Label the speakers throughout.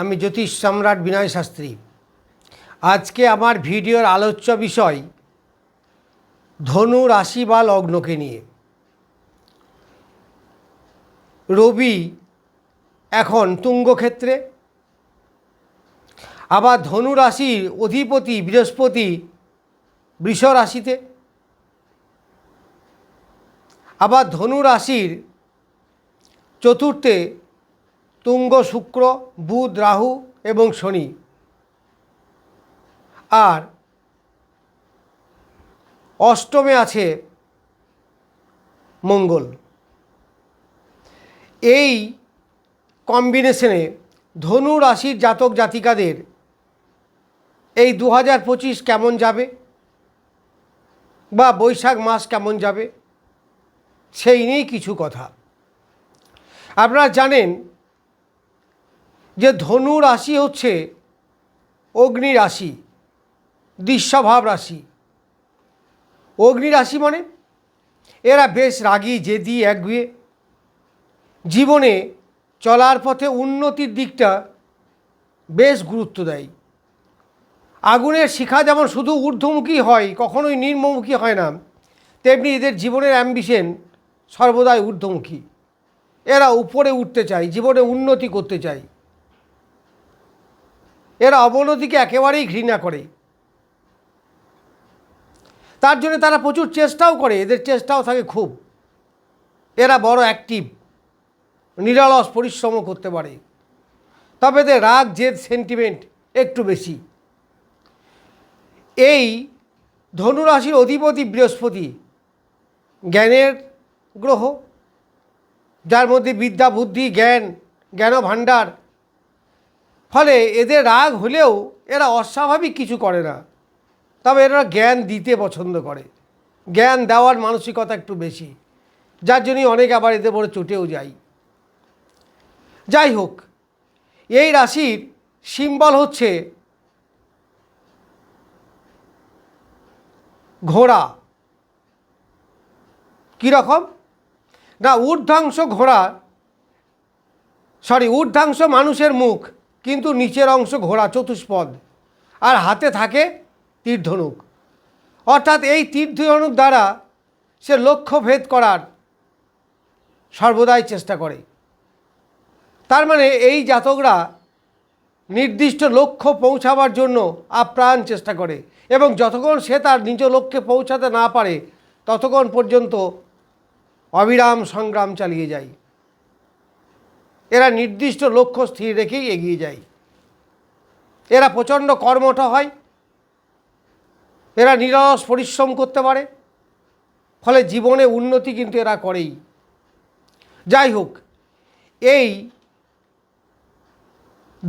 Speaker 1: আমি জ্যোতিষ সম্রাট বিনয় শাস্ত্রী। আজকে আমার ভিডিওর আলোচ্য বিষয়, ধনু রাশি বা লগ্নকে নিয়ে। রবি এখন তুঙ্গক্ষেত্রে, আবার ধনু রাশির অধিপতি বৃহস্পতি বৃষ রাশিতে, আবার ধনু রাশির চতুর্থে তুঙ্গ শুক্র, বুধ, রাহু এবং শনি। আর অষ্টমে আছে মঙ্গল। এই কম্বিনেশনে ধনু রাশির জাতক জাতিকাদের এই দু হাজার পঁচিশ কেমন যাবে? বা বৈশাখ মাস কেমন যাবে? সেই নিয়েই কিছু কথা। আপনারা জানেন যে ধনু রাশি হচ্ছে অগ্নি রাশি দৃশ্যভাব রাশি। অগ্নি রাশি মানে এরা বেশ রাগী, জেদি, একগুয়ে। জীবনে চলার পথে উন্নতির দিকটা বেশ গুরুত্ব দেয়। আগুনের শিখা যেমন শুধু ঊর্ধ্বমুখী হয়, কখনোই নিম্নমুখী হয় না, তেমনি এদের জীবনের অ্যাম্বিশন সর্বদাই ঊর্ধ্বমুখী। এরা উপরে উঠতে চায়, জীবনে উন্নতি করতে চায়। এরা অবনতিকে একেবারেই ঘৃণা করে। তার জন্য তারা প্রচুর চেষ্টাও করে, এদের চেষ্টাও থাকে খুব। এরা বড় অ্যাক্টিভ নিরলস পরিশ্রম করতে পারে। তবে এদের রাগ, জেদ সেন্টিমেন্ট একটু বেশি। এই ধনুরাশির অধিপতি বৃহস্পতি জ্ঞানের গ্রহ, যার মধ্যে বিদ্যা, বুদ্ধি, জ্ঞান জ্ঞান ভাণ্ডার ফলে এদের রাগ হলেও এরা অস্বাভাবিক কিছু করে না। তবে এরা জ্ঞান দিতে পছন্দ করে। জ্ঞান দেওয়ার মানসিকতা একটু বেশি। যার জন্যই অনেক আবার এদের পরে চটেও যায়। যাই হোক এই রাশির সিম্বল হচ্ছে ঘোড়া। কীরকম না, ঊর্ধ্বাংশ ঘোড়া সরি ঊর্ধ্বাংশ মানুষের মুখ। কিন্তু নিচের অংশ ঘোড়া চতুষ্পদ, আর হাতে থাকে তীর্ধনুক। অর্থাৎ এই তীর্ধনুক দ্বারা সে লক্ষ্য ভেদ করার সর্বদাই চেষ্টা করে। তার মানে এই জাতকরা নির্দিষ্ট লক্ষ্য পৌঁছাবার জন্য আপ্রাণ চেষ্টা করে এবং যতক্ষণ সে তার নিজ লক্ষ্যে পৌঁছাতে না পারে, ততক্ষণ পর্যন্ত অবিরাম সংগ্রাম চালিয়ে যায়। এরা নির্দিষ্ট লক্ষ্য স্থির রেখেই এগিয়ে যায়। এরা প্রচণ্ড কর্মঠ হয়। এরা নিরস পরিশ্রম করতে পারে। ফলে জীবনে উন্নতি কিন্তু এরা করেই। যাই হোক, এই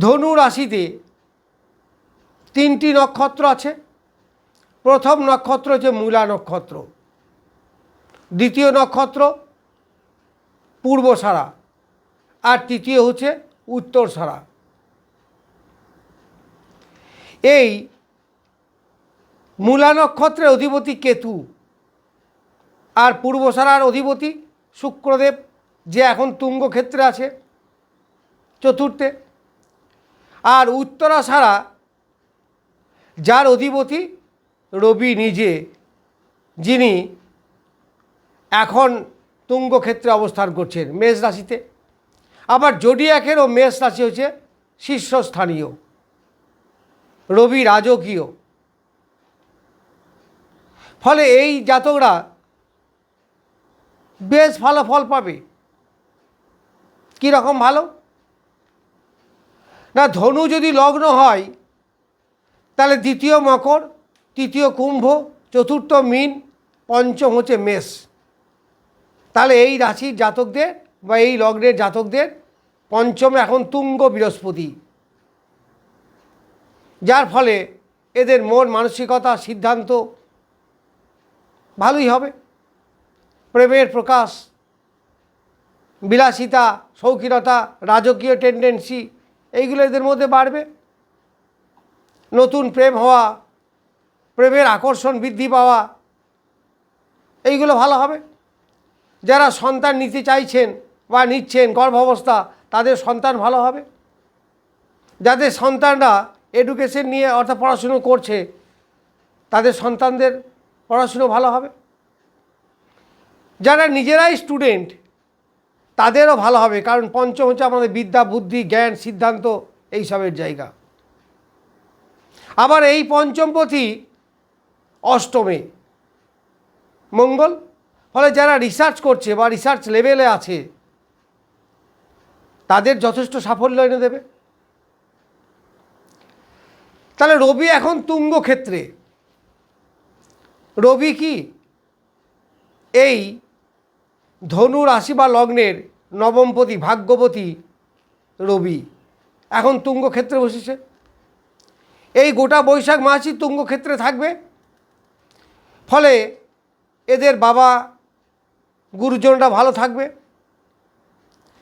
Speaker 1: ধনু রাশিতে তিনটি নক্ষত্র আছে। প্রথম নক্ষত্র হচ্ছে মূলা নক্ষত্র। দ্বিতীয় নক্ষত্র পূর্ব সারা আর তৃতীয় হচ্ছে উত্তর সারা। এই মূলা নক্ষত্রের অধিপতি কেতু আর পূর্ব পূর্বসারার অধিপতি শুক্রদেব, যে এখন তুঙ্গ ক্ষেত্রে আছে চতুর্থে। আর উত্তরা সারা যার অধিপতি রবি নিজে, যিনি এখন তুঙ্গক্ষেত্রে অবস্থান করছেন, মেষ রাশিতে। আবার জডিয়াকেরও মেষ রাশি হচ্ছে শীর্ষস্থানীয়। রবি রাজকীয়। ফলে এই জাতকরা বেশ ভালো ফল পাবে। কীরকম ভালো? না, ধনু যদি লগ্ন হয়, তাহলে দ্বিতীয় মকর, তৃতীয় কুম্ভ, চতুর্থ মিন, পঞ্চম হচ্ছে মেষ। তাহলে এই রাশির জাতকদের বা এই লগ্নের জাতকদের পঞ্চমে এখন তুঙ্গ বৃহস্পতি। যার ফলে এদের মন মানসিকতা, সিদ্ধান্ত ভালোই হবে। প্রেমের প্রকাশ, বিলাসিতা, শৌখিনতা, রাজকীয় টেন্ডেন্সি এইগুলো এদের মধ্যে বাড়বে। নতুন প্রেম হওয়া, প্রেমের আকর্ষণ বৃদ্ধি পাওয়া, এইগুলো ভালো হবে। যারা সন্তান নিতে চাইছেন বা নিচ্ছেন গর্ভাবস্থা, তাদের সন্তান ভালো হবে? যাদের সন্তানরা এডুকেশন নিয়ে অর্থাৎ পড়াশুনো করছে, তাদের সন্তানদের পড়াশুনো ভালো হবে? যারা নিজেরাই স্টুডেন্ট তাদেরও ভালো হবে, কারণ পঞ্চম হচ্ছে আমাদের বিদ্যা, বুদ্ধি, জ্ঞান, সিদ্ধান্ত, এইসবের জায়গা। আবার এই পঞ্চম পঞ্চমপতি অষ্টমে, মঙ্গল। ফলে যারা রিসার্চ করছে বা রিসার্চ লেভেলে আছে তাদের যথেষ্ট সাফল্য এনে দেবে। তাহলে রবি এখন তুঙ্গ ক্ষেত্রে রবি কি? এই ধনু রাশি বা লগ্নের নবমপতি ভাগ্যবতী রবি। এখন তুঙ্গ ক্ষেত্রে বসেছে। এই গোটা বৈশাখ মাসই তুঙ্গ ক্ষেত্রে থাকবে। ফলে এদের বাবা, গুরুজনরা ভালো থাকবে।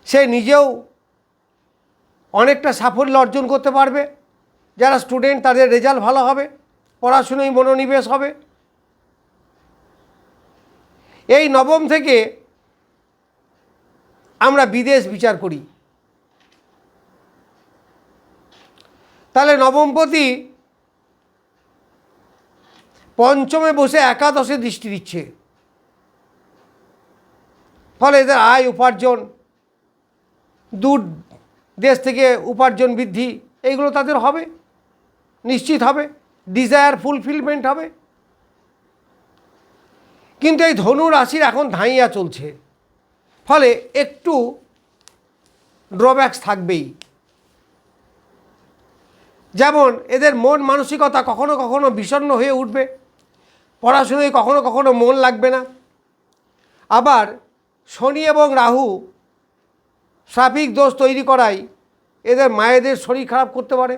Speaker 1: সে নিজেও অনেকটা সাফল্য অর্জন করতে পারবে। যারা স্টুডেন্ট তাদের রেজাল্ট ভালো হবে, পড়াশুনোয় মনোনিবেশ হবে। এই নবম থেকে আমরা বিদেশ বিচার করি। তাহলে নবমপতি পঞ্চমে বসে একাদশে দৃষ্টি দিচ্ছে। ফলে এদের আয় উপার্জন দূর দেশ থেকে উপার্জন বৃদ্ধি, এইগুলো তাদের হবে। নিশ্চিত হবে। ডিজায়ার ফুলফিলমেন্ট হবে। কিন্তু এই ধনু রাশির এখন ধাইয়া চলছে। ফলে একটু ড্রব্যাকস থাকবেই। যেমন এদের মন মানসিকতা কখনো কখনো বিষণ্ণ হয়ে উঠবে। পড়াশুনোয় কখনো কখনো মন লাগবে না। আবার শনি এবং রাহু ট্রাফিক দোষ তৈরি করায় এদের মায়েদের শরীর খারাপ করতে পারে।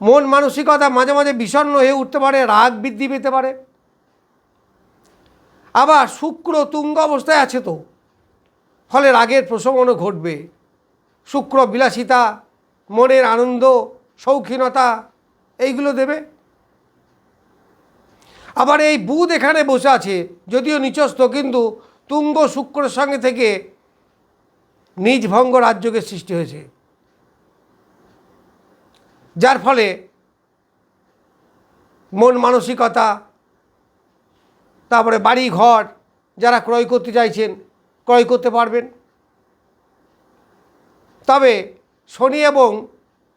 Speaker 1: মন মানসিকতা মাঝে মাঝে বিষণ্ণ হয়ে উঠতে পারে, রাগ বৃদ্ধি পেতে পারে। আবার শুক্র তুঙ্গ অবস্থায় আছে তো, ফলে রাগের প্রশমনও ঘটবে। শুক্র বিলাসিতা, মনের আনন্দ, শৌখিনতা, এইগুলো দেবে। আবার এই বুধ এখানে বসে আছে, যদিও নিচস্থ, কিন্তু তুঙ্গ শুক্রের সঙ্গে থেকে নিজ ভঙ্গ রাজ্যকে সৃষ্টি হয়েছে। যার ফলে মন মানসিকতা, তারপরে বাড়ি ঘর, যারা ক্রয় করতে চাইছেন, ক্রয় করতে পারবেন। তবে শনি এবং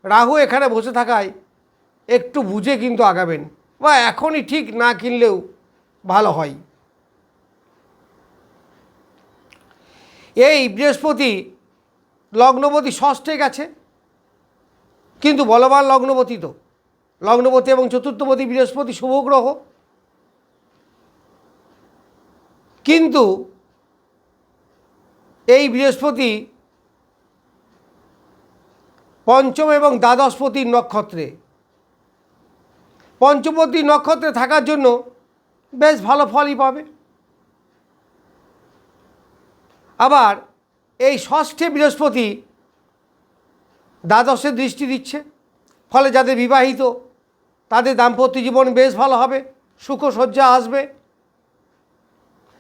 Speaker 1: রাহু এখানে বসে থাকায় একটু বুঝে কিন্তু আগাবেন, বা এখনই ঠিক না কিনলেও ভালো হয়। এই বৃহস্পতি লগ্নপতি ষষ্ঠে গেছে। কিন্তু বলবান লগ্নপতি তো। লগ্নপতি এবং চতুর্থপতি বৃহস্পতি শুভ গ্রহ কিন্তু এই বৃহস্পতি পঞ্চম এবং দ্বাদশপতির নক্ষত্রে। পঞ্চপতি নক্ষত্রে থাকার জন্য বেশ ভালো ফলই পাবে। আবার এই ষষ্ঠে বৃহস্পতি দ্বাদশে দৃষ্টি দিচ্ছে, ফলে যাদের বিবাহিত, তাদের দাম্পত্য জীবন বেশ ভালো হবে, সুখসজ্জা আসবে।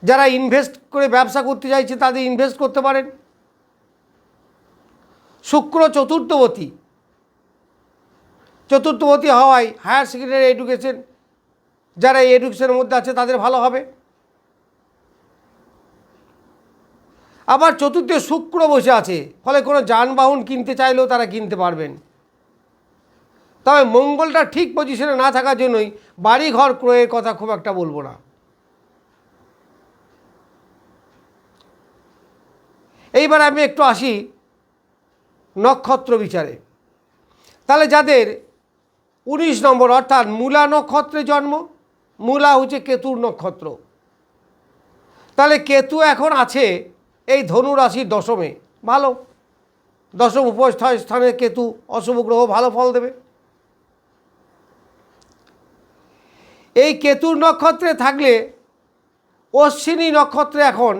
Speaker 1: যারা ইনভেস্ট করে ব্যবসা করতে চাইছে, তাদের ইনভেস্ট করতে পারেন। শুক্র চতুর্থবতী। চতুর্থবতী হওয়ায় হায়ার সেকেন্ডারি এডুকেশন যারা এই এডুকেশনের মধ্যে আছে, তাদের ভালো হবে। আবার চতুর্থে শুক্র বসে আছে, ফলে কোনো যানবাহন কিনতে চাইলেও তারা কিনতে পারবেন। তবে মঙ্গলটা ঠিক পজিশনে না থাকার জন্যই বাড়ি ঘর ক্রয়ের কথা খুব একটা বলব না। এইবার আমি একটু আসি নক্ষত্র বিচারে। তাহলে যাদের উনিশ নম্বর, অর্থাৎ মূলা নক্ষত্রে জন্ম, মূলা হচ্ছে কেতুর নক্ষত্র। তাহলে কেতু এখন আছে এই ধনু রাশির দশমে, ভালো। দশম উপস্থায় স্থানে কেতু অশুভ গ্রহ ভালো ফল দেবে। এই কেতুর নক্ষত্রে থাকলে অশ্বিনী নক্ষত্রে এখন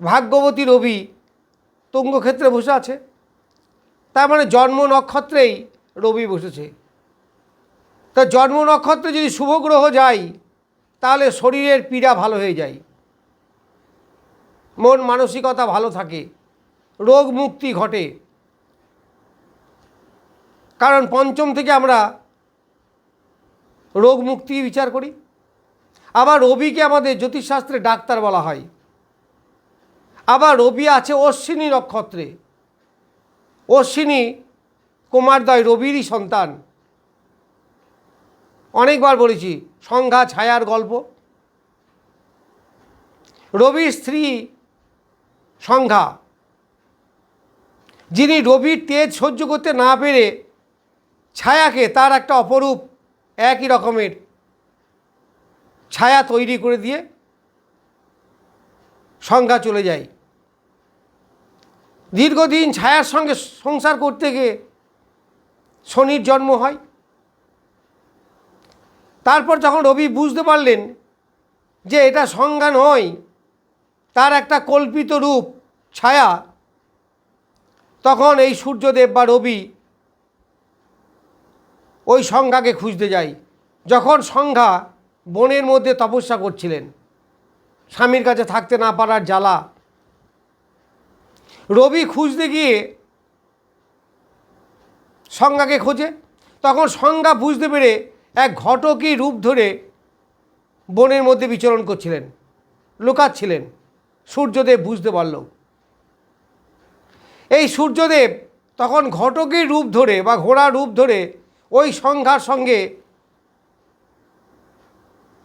Speaker 1: ভাগ্যবতী রবি তুঙ্গক্ষেত্রে বসে আছে। তার মানে জন্ম নক্ষত্রেই রবি বসেছে। তা জন্ম নক্ষত্রে যদি শুভ গ্রহ যায়, তাহলে শরীরের পীড়া ভালো হয়ে যায়। মন মানসিকতা ভালো থাকে, রোগ মুক্তি ঘটে। কারণ পঞ্চম থেকে আমরা রোগ মুক্তি বিচার করি। আবার রবিকে আমাদের জ্যোতিষশাস্ত্রে ডাক্তার বলা হয়। আবার রবি আছে অশ্বিনী নক্ষত্রে। অশ্বিনী কুমারদয় রবিরই সন্তান। অনেকবার বলেছি সংঘা ছায়ার গল্প। রবির স্ত্রী সংজ্ঞা যিনি রবির তেজ সহ্য করতে না পেরে ছায়াকে তার একটা অপরূপ, একই রকমের ছায়া তৈরি করে দিয়ে সংজ্ঞা চলে যায়। দীর্ঘদিন ছায়ার সঙ্গে সংসার করতে গিয়ে শনির জন্ম হয়। তারপর যখন রবি বুঝতে পারলেন যে এটা সংজ্ঞা নয় তার একটা কল্পিত রূপ, ছায়া। তখন এই সূর্যদেব বা রবি ওই সংজ্ঞাকে খুঁজতে যায়। যখন সংজ্ঞা বনের মধ্যে তপস্যা করছিলেন, স্বামীর কাছে থাকতে না পারার জ্বালা, রবি খুঁজতে গিয়ে সংজ্ঞাকে খোঁজে। তখন সংজ্ঞা বুঝতে পেরে এক ঘটকী রূপ ধরে বনের মধ্যে বিচরণ করছিলেন, লুকাচ্ছিলেন। সূর্যদেব বুঝতে পারল। এই সূর্যদেব তখন ঘটকের রূপ ধরে বা ঘোড়া রূপ ধরে ওই সংঘার সঙ্গে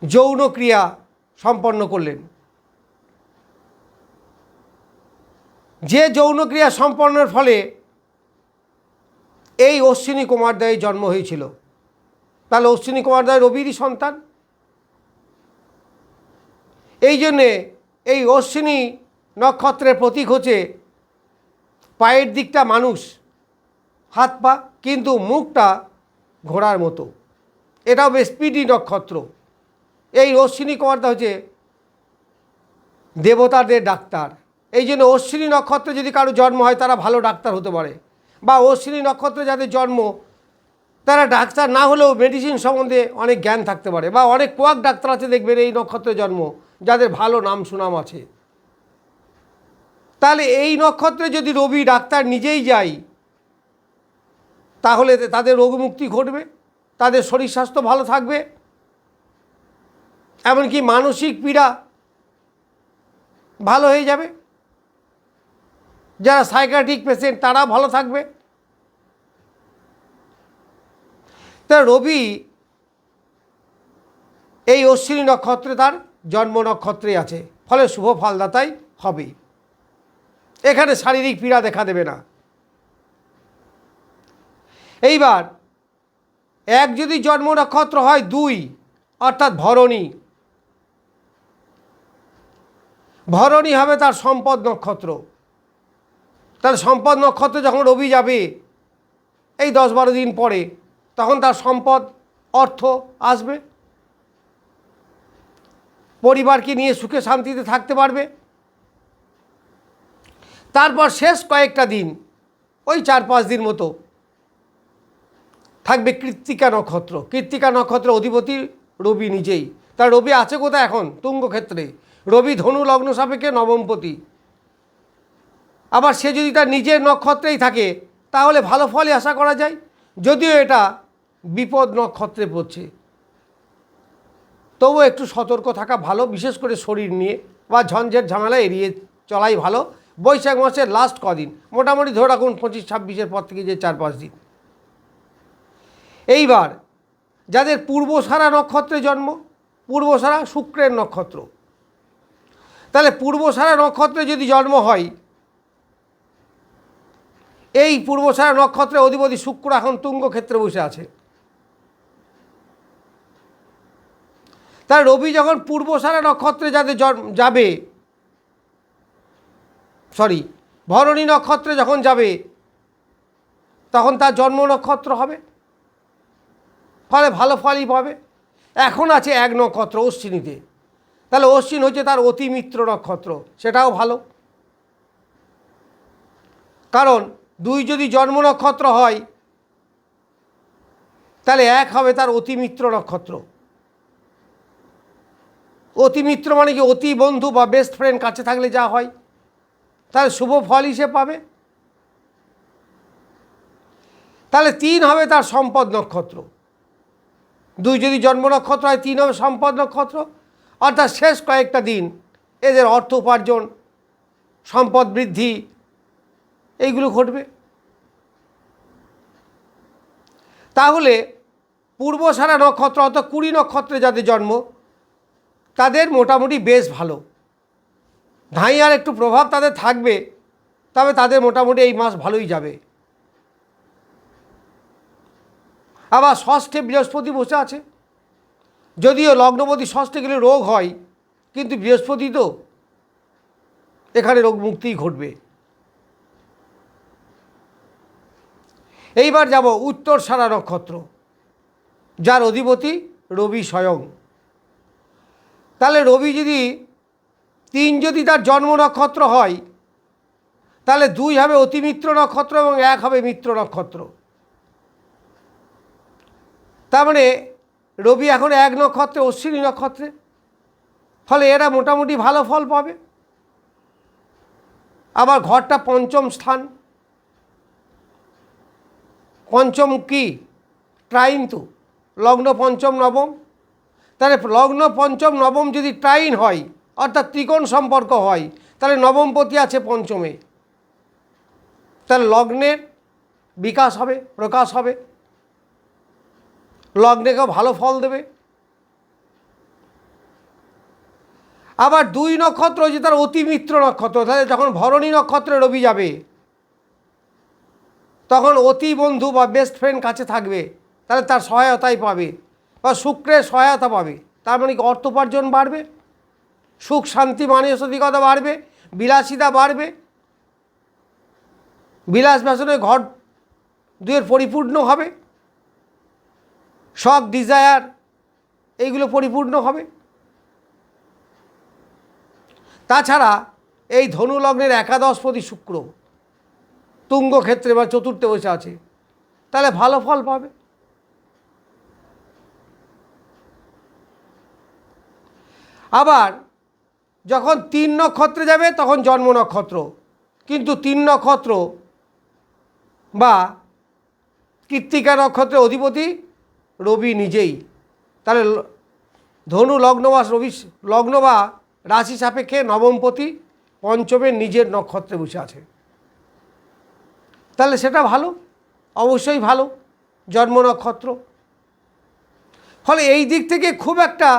Speaker 1: যৌন ক্রিয়া সম্পন্ন করলেন। যে যৌন ক্রিয়া সম্পন্নের ফলে এই অশ্বিনী কুমারদয়ের জন্ম হয়েছিল। তাহলে অশ্বিনী কুমার কুমারদয় রবিরই সন্তান। এই জন্যে এই অশ্বিনী নক্ষত্রের প্রতীক হচ্ছে পায়ের দিকটা মানুষ, হাত পা, কিন্তু মুখটা ঘোড়ার মতো। এটাও বেশ স্পিডি নক্ষত্র। এই অশ্বিনী কুমারদা হচ্ছে দেবতাদের ডাক্তার। এই জন্য অশ্বিনী নক্ষত্রে যদি কারও জন্ম হয়, তারা ভালো ডাক্তার হতে পারে। বা অশ্বিনী নক্ষত্রে যাদের জন্ম, তারা ডাক্তার না হলেও মেডিসিন সম্বন্ধে অনেক জ্ঞান থাকতে পারে। বা অনেক কোয়াক ডাক্তার আছে দেখবেন এই নক্ষত্রে জন্ম। যাদের ভালো নাম সুনাম আছে। তাহলে এই নক্ষত্রে যদি রবি ডাক্তার নিজেই যায়, তাহলে তাদের রোগমুক্তি ঘটবে, তাদের শরীর স্বাস্থ্য ভালো থাকবে। এমনকি মানসিক পীড়া ভালো হয়ে যাবে। যারা সাইকাট্রিক পেশেন্ট তারা ভালো থাকবে। তা রবি এই অশ্বিনী নক্ষত্রে তার জন্ম নক্ষত্রে আছে। ফলে শুভ ফলদাতাই হবে। এখানে শারীরিক পীড়া দেখা দেবে না। এইবার, এক যদি জন্ম নক্ষত্র হয় দুই, অর্থাৎ ভরণী। ভরণী হবে তার সম্পদ নক্ষত্র। তার সম্পদ নক্ষত্রে যখন রবি যাবে, এই দশ বারো দিন পরে, তখন তার সম্পদ, অর্থ আসবে। পরিবারকে নিয়ে সুখে শান্তিতে থাকতে পারবে। তারপর শেষ কয়েকটা দিন, ওই চার পাঁচ দিন মতো থাকবে কৃত্তিকা নক্ষত্র। কৃত্তিকা নক্ষত্র অধিপতি রবি নিজেই। তার রবি আছে কোথায় এখন? তুঙ্গ ক্ষেত্রে রবি ধনু লগ্ন সাপেক্ষে নবমপতি। আবার সে যদি তার নিজের নক্ষত্রেই থাকে, তাহলে ভালো ফলই আশা করা যায়। যদিও এটা বিপদ নক্ষত্রে পড়ছে। তবুও একটু সতর্ক থাকা ভালো, বিশেষ করে শরীর নিয়ে বা ঝঞ্ঝের ঝামেলা এড়িয়ে চলাই ভালো। বৈশাখ মাসের লাস্ট কদিন, মোটামুটি ধরে রাখুন পঁচিশ, ছাব্বিশের পর থেকে যে চার, পাঁচ দিন। এইবার, যাদের পূর্বসারা নক্ষত্রে জন্ম, পূর্বসারা শুক্রের নক্ষত্র। তাহলে পূর্বসারা নক্ষত্রে যদি জন্ম হয়, এই পূর্বসারা নক্ষত্রে অধিপতি শুক্র এখন তুঙ্গ ক্ষেত্রে বসে আছে। তার রবি যখন পূর্বসারা নক্ষত্রে জন্ম যাবে সরি ভরণী নক্ষত্রে যখন যাবে, তখন তার জন্ম নক্ষত্র হবে। ফলে ভালো ফলই পাবে। এখন আছে এক নক্ষত্র অশ্বিনীতে। তাহলে অশ্বিন হচ্ছে তার অতি মিত্র নক্ষত্র, সেটাও ভালো। কারণ দুই যদি জন্ম নক্ষত্র হয়, তাহলে এক হবে তার অতি মিত্র নক্ষত্র। অতি মিত্র মানে কি? অতি বন্ধু বা বেস্ট ফ্রেন্ড কাছে থাকলে যা হয়, তাহলে শুভ ফল হিসেবে পাবে। তাহলে তিন হবে তার সম্পদ নক্ষত্র। দুই যদি জন্ম নক্ষত্র হয়, তিন হবে সম্পদ নক্ষত্র। অর্থাৎ শেষ কয়েকটা দিন এদের অর্থ উপার্জন, সম্পদ বৃদ্ধি, এইগুলো ঘটবে। তাহলে পূর্বসারা নক্ষত্র অর্থাৎ কুড়ি নক্ষত্রে যাদের জন্ম তাদের মোটামুটি বেশ ভালো। ধাইয়ার একটু প্রভাব তাদের থাকবে, তবে তাদের মোটামুটি এই মাস ভালোই যাবে। আবার ষষ্ঠে বৃহস্পতি বসে আছে। যদিও লগ্নপতি ষষ্ঠে গেলে রোগ হয়, কিন্তু বৃহস্পতি তো এখানে রোগ মুক্তিই ঘটবে। এইবার যাব উত্তর সারা নক্ষত্র, যার অধিপতি রবি স্বয়ং। তাহলে রবি যদি তিন যদি তার জন্ম নক্ষত্র হয়, তাহলে দুই হবে অতিমিত্র নক্ষত্র এবং এক হবে মিত্র নক্ষত্র। তার মানে রবি এখন এক নক্ষত্রে, অশ্বিনী নক্ষত্রে। ফলে এরা মোটামুটি ভালো ফল পাবে। আবার ঘরটা পঞ্চম স্থান। পঞ্চম কি? তো লগ্ন পঞ্চম, নবম। তাহলে লগ্ন, পঞ্চম, নবম যদি ট্রাইন হয়, অর্থাৎ ত্রিকোণ সম্পর্ক হয়, তাহলে নবমপতি আছে পঞ্চমে। তাহলে লগ্নের বিকাশ হবে, প্রকাশ হবে। লগ্নেকে ভালো ফল দেবে। আবার দুই নক্ষত্র যে তার অতিমিত্র নক্ষত্র, তাহলে যখন ভরণী নক্ষত্রে রবি যাবে, তখন অতি বন্ধু বা বেস্ট ফ্রেন্ড কাছে থাকবে, তাহলে তার সহায়তাই পাবে। বা শুক্রের সহায়তা পাবে। তার মানে কি? অর্থ উপার্জন বাড়বে, সুখ শান্তি মানসিকতা বাড়বে, বিলাসিতা বাড়বে। বিলাস ব্যসনে ঘর দুয়ের পরিপূর্ণ হবে। শখ ডিজায়ার এইগুলো পরিপূর্ণ হবে। তাছাড়া এই ধনুলগ্নের একাদশপতি শুক্র, তুঙ্গ ক্ষেত্রে বা চতুর্থে বসে আছে, তাহলে ভালো ফল পাবে। আবার যখন তিন নক্ষত্রে যাবে, তখন জন্ম নক্ষত্র। কিন্তু তিন নক্ষত্র বা কৃত্তিকা নক্ষত্রের অধিপতি রবি নিজেই। তাহলে ধনু লগ্ন বা রবি লগ্ন বা রাশি সাপেক্ষে নবমপতি পঞ্চমের নিজের নক্ষত্রে বসে আছে। তাহলে সেটা ভালো, অবশ্যই ভালো, জন্ম নক্ষত্র। ফলে এই দিক থেকে খুব একটা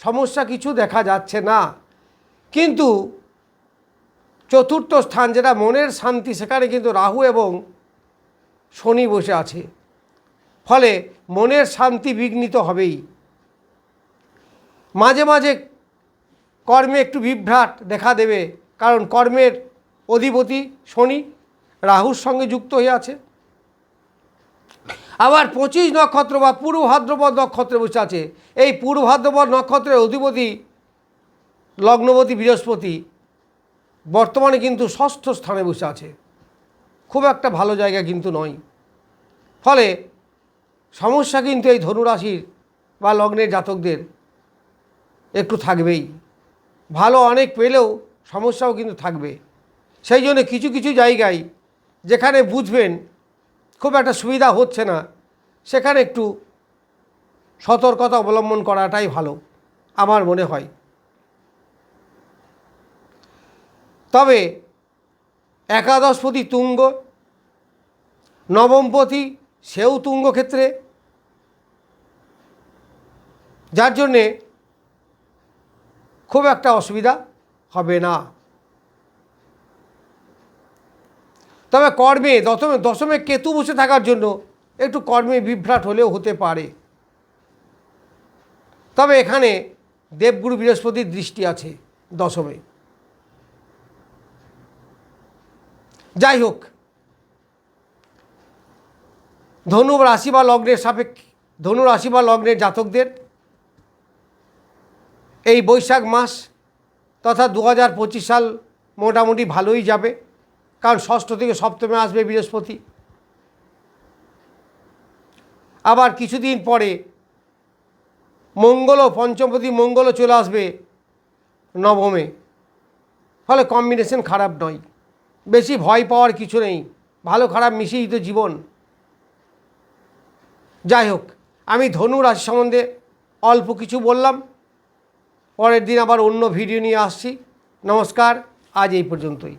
Speaker 1: সমস্যা কিছু দেখা যাচ্ছে না। কিন্তু চতুর্থ স্থান যেটা মনের শান্তি, সেখানে কিন্তু রাহু এবং শনি বসে আছে। ফলে মনের শান্তি বিঘ্নিত হবেই। মাঝে মাঝে কর্মে একটু বিভ্রাট দেখা দেবে, কারণ কর্মের অধিপতি শনি, রাহুর সঙ্গে যুক্ত হয়ে আছে। আবার পঁচিশ নক্ষত্র বা পূর্ব ভাদ্রপদ নক্ষত্রে বসে আছে। এই পূর্ব ভাদ্রপদ নক্ষত্রের অধিপতি লগ্নপতি বৃহস্পতি বর্তমানে কিন্তু ষষ্ঠ স্থানে বসে আছে। খুব একটা ভালো জায়গা কিন্তু নয়। ফলে সমস্যা কিন্তু এই ধনুরাশির বা লগ্নের জাতকদের একটু থাকবেই। ভালো অনেক পেলেও সমস্যাও কিন্তু থাকবে। সেই জন্য কিছু কিছু জায়গায় যেখানে বুঝবেন খুব একটা সুবিধা হচ্ছে না। সেখানে একটু সতর্কতা অবলম্বন করাটাই ভালো, আমার মনে হয়। তবে একাদশপতি তুঙ্গ, নবমপতি সেও তুঙ্গ ক্ষেত্রে যার জন্যে খুব একটা অসুবিধা হবে না। তবে কর্মে, দশমে দশমে কেতু বসে থাকার জন্য একটু কর্মে বিভ্রাট হলেও হতে পারে। তবে এখানে দেবগুরু বৃহস্পতির দৃষ্টি আছে দশমে। যাই হোক, ধনু রাশি বা লগ্নের সাপেক্ষে, ধনু রাশি বা লগ্নের জাতকদের এই বৈশাখ মাস তথা দু হাজার পঁচিশ সাল মোটামুটি ভালোই যাবে। কারণ ষষ্ঠ থেকে সপ্তমে আসবে বৃহস্পতি। আবার কিছুদিন পরে মঙ্গলও পঞ্চমপতি মঙ্গলও চলে আসবে নবমে। ফলে কম্বিনেশন খারাপ নয়। বেশি ভয় পাওয়ার কিছু নেই। ভালো খারাপ মিশিয়েই তো জীবন। যাই হোক, আমি ধনু রাশি সম্বন্ধে অল্প কিছু বললাম। পরের দিন আবার অন্য ভিডিও নিয়ে আসছি। নমস্কার, আজ এই পর্যন্তই।